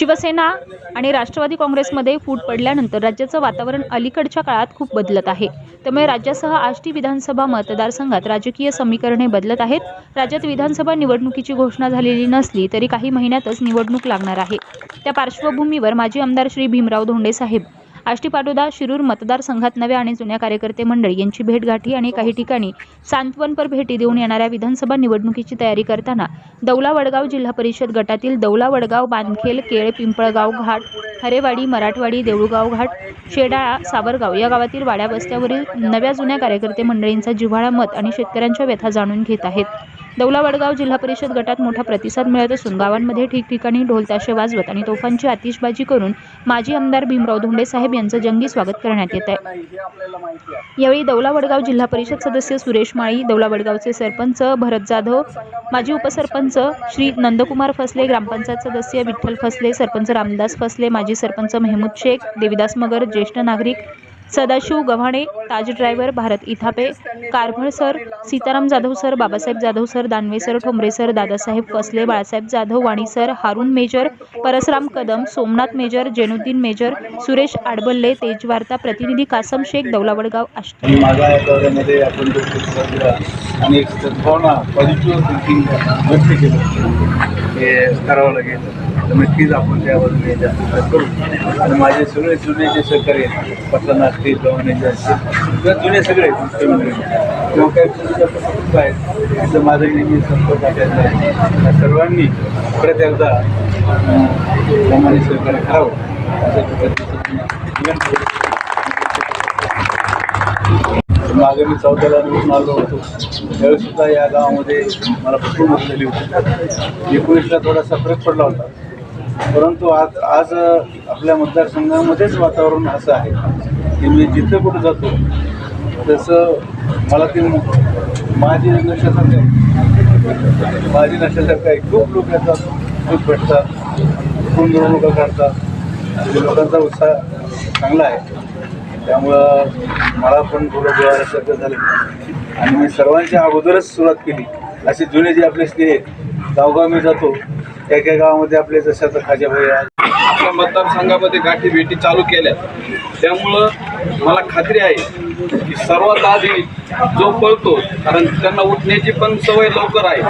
शिवसेना आणि राष्ट्रवादी काँग्रेसमध्ये फूट पडल्यानंतर राज्याचं वातावरण अलीकडच्या काळात खूप बदलत आहे. त्यामुळे राज्यासह आष्टी विधानसभा मतदारसंघात राजकीय समीकरणे बदलत आहेत. राज्यात विधानसभा निवडणुकीची घोषणा झालेली नसली तरी काही महिन्यातच निवडणूक लागणार आहे. त्या पार्श्वभूमीवर माजी आमदार श्री भीमराव धोंडे साहेब आष्टी पाटोदा शिरूर मतदारसंघात नव्या आणि जुन्या कार्यकर्ते मंडळी यांची भेटगाठी आणि काही ठिकाणी सांत्वनपर भेटी देऊन येणाऱ्या विधानसभा निवडणुकीची तयारी करताना दौला वडगाव जिल्हा परिषद गटातील दौला वडगाव बांधखेल केळ पिंपळगाव घाट हरेवाडी मराठवाडी देऊळगाव घाट शेडाळा सावरगाव या गावातील वाड्या वस्त्यावरील नव्या जुन्या कार्यकर्ते मंडळींचा जिव्हाळा मत आणि शेतकऱ्यांच्या व्यथा जाणून घेत आहेत. दौला वडगाव जिल्हा परिषद गटात मोठा प्रतिसाद मिळत असून गावांमध्ये ठिकठिकाणी ढोलताशे वाजवत आणि तोफांची आतिषबाजी करून माजी आमदार भीमराव धोंडे साहेब यांचं जंगी स्वागत करण्यात येत आहे. यावेळी दौला वडगाव जिल्हा परिषद सदस्य सुरेश माळी दौला वडगावचे सरपंच भरत जाधव माजी उपसरपंच श्री नंदकुमार फसले ग्रामपंचायत सदस्य विठ्ठल फसले सरपंच रामदास फसले माजी सरपंच मेहमूद शेख देविदास मगर ज्येष्ठ नागरिक Sadashiv Gavhane Taj driver Bharat Ithape Karbhal sir Sitaram Jadhav sir Babasaheb Jadhav sir Danve sir Thombare sir Dadasaheb Kasle Balasaheb Jadhav Wani sir Haroon major Parasram Kadam Somnath major Jenuddin major Suresh Adballe Tejvarta प्रतिनिधी कासम शेख दौलावडगाव आष्टी. आणि व्यक्त केलं हे करावं लागेल. तर नक्कीच आपण त्यावर हे जास्त करू. आणि माझे सगळे जुने जे सहकारी आहेत पटना असतील गव्हाणेचे असतील किंवा जुने सगळे मित्रमंडळी किंवा काही तुमच्या कुटुंब आहेत तिथं माझं नेहमी संपर्क असायचा आहे. सर्वांनी परत एकदा अं, प्रमाणे सहकार्य करावं. अशा मागे मी चौथ्याला निवडून आलो होतो. त्यावेळेस सुद्धा या गावामध्ये मला भरपूर मदत झाली होती. एकोणीसला थोडासा फरक पडला होता. परंतु आज आज आपल्या मतदारसंघामध्येच वातावरण असं आहे की मी जिथं कुठं जातो तसं मला ते माझी नशासारखं माझी नशासारखं आहे. खूप लोक येतात खूप भेटतात खूप मिरवणुका काढतात. आणि लोकांचा उत्साह चांगला आहे. त्यामुळं मला पण थोडं डोळ्यासारखं झालं. आणि मी सर्वांच्या अगोदरच सुरुवात केली. असे जुने जे आपले स्नेह गावगाव मी जातो. त्या त्या गावामध्ये आपले जसं आता खाजाभाई आहे आपल्या मतदारसंघामध्ये गाठी भेटी चालू केल्या. त्यामुळं मला खात्री आहे की सर्वात आधी जो पळतो कारण त्यांना उठण्याची पण सवय लवकर आहे.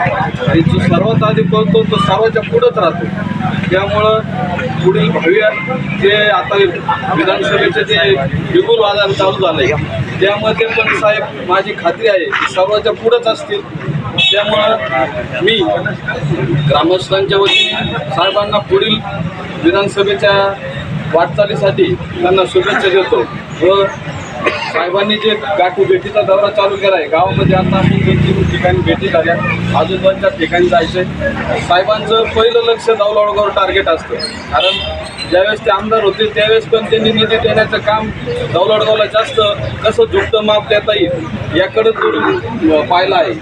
आणि जो सर्वात आधी पळतो तो सर्वाच्या पुढंच राहतो. त्यामुळं पुढील भावी जे आता विधानसभेचे जे बिगुल वादन चालू झालंय त्यामध्ये पण साहेब माझी खात्री आहे की सर्वाच्या पुढंच असतील. त्यामुळं मी ग्रामस्थांच्या वतीने साहेबांना पुढील विधानसभेच्या वाटचालीसाठी त्यांना शुभेच्छा देतो व साहेबांनी जे गाठी भेटीचा दौरा चालू केला आहे गावामध्ये आता आम्ही दोन तीन ठिकाणी भेटी झाल्या. अजून दोन चार ठिकाणी जायचं साहेबांचं पहिलं लक्ष दौलवडगावर टार्गेट असतं. कारण ज्यावेळेस ते आमदार होते त्यावेळेस पण त्यांनी निधी देण्याचं काम दौलवडगावला जास्त. कसं झुकतं माप देता येईल याकडे पाहिलं आहे.